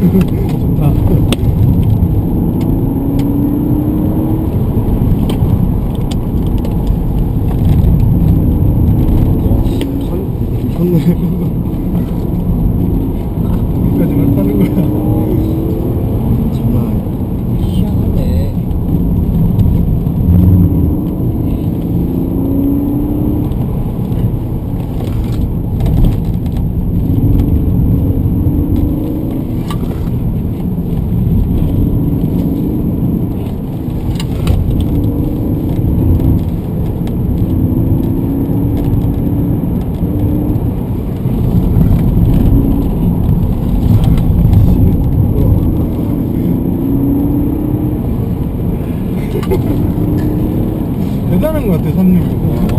좋다 것 같아 365.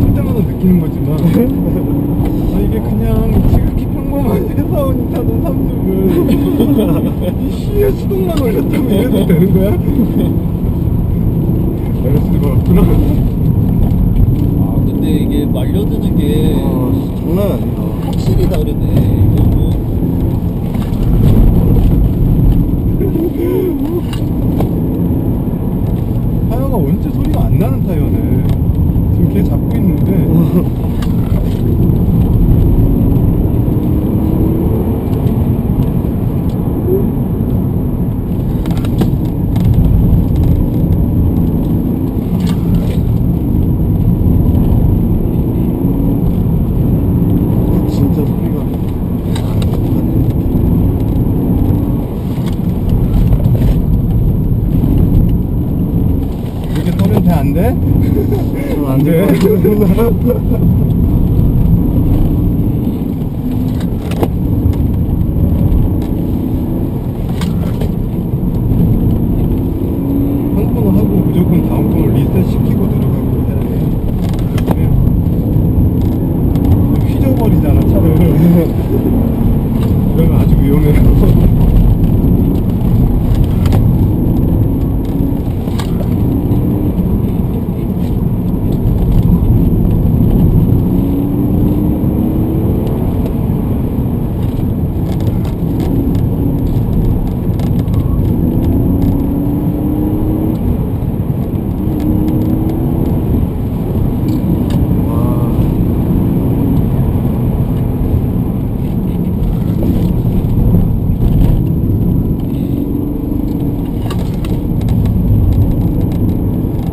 할 때마다 느끼는 거지만 아, 이게 그냥 지극히 평범한 회사원이 타던 365을 이 씨에 수동만 올렸다고 이래도 되는 거야? 이럴 수가 없구나. 아 근데 이게 말려드는 게 어, 장난 아니다. 확실히 다르네 이거 뭐 타이어가 원체 소리가 안 나는 타이어네. 지금 걔 잡고 있는데. 진짜 소리가 이렇게 터면 돼안 돼? 안 돼. 한 코너 하고 무조건 다음 코너 리셋 시키고 들어가고 해야 돼. 그냥 휘저버리잖아 차를. 그러면 아주 위험해요.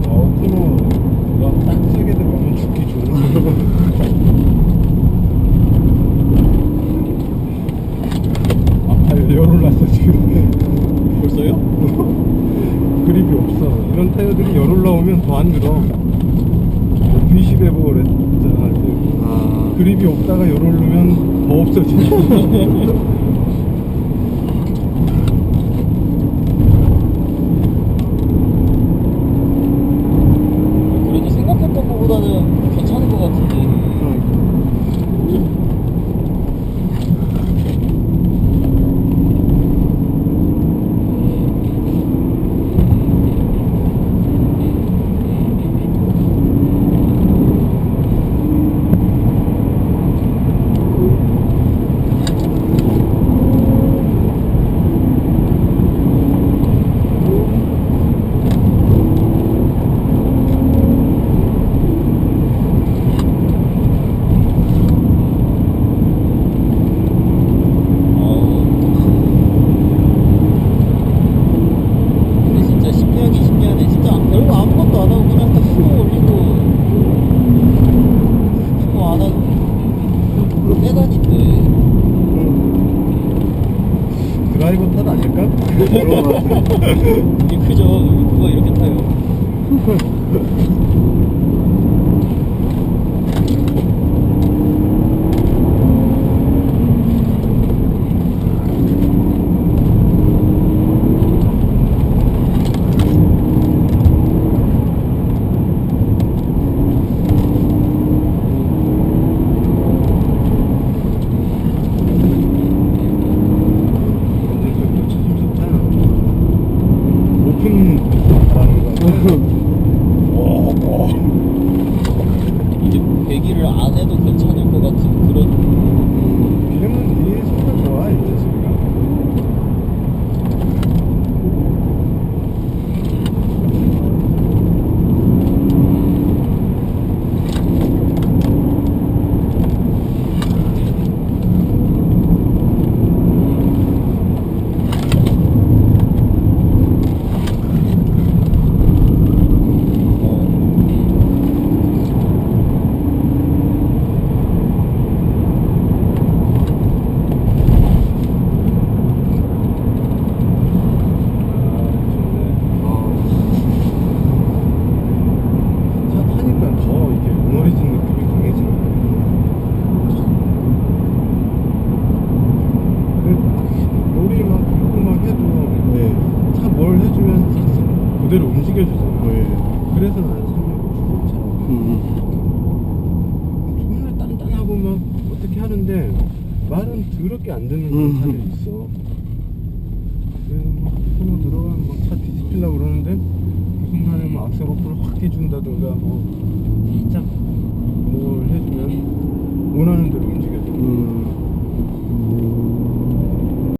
어, 코너 딱 세게 들어가면 죽기 좋은 아, 지금 벌써요? 그립이 없어. 이런 타이어들이 열 올라오면 더 안 들어. V10 해보고 그랬잖아 그 그립이 없다가 열 오르면 더 없어져 그 래도 생각했던 것보다는 괜찮은 것 같은데 어우. 근데 진짜 10년, 20년에 진짜 별거 아무것도 안 하고 그냥 딱 수고 올리고 수고 안 하고 빼다닌데 드라이버 탓 아닐까? 이게 그죠. 누가 이렇게 타요 좋잖아 오픈 라는 거 와, 그대로 움직여주잖아. 예. 그래서 나는 성능이 좋더라고. 음. 정말 단단하고 막 어떻게 하는데 말은 더럽게 안 듣는 음. 차들이 있어. 그래서 막 들어가면 막차 뒤집히려고 그러는데 그 순간에 뭐 악셀 버프를 확 해준다든가 뭐 살짝 뭘 해주면 원하는 대로 움직여줘. 음.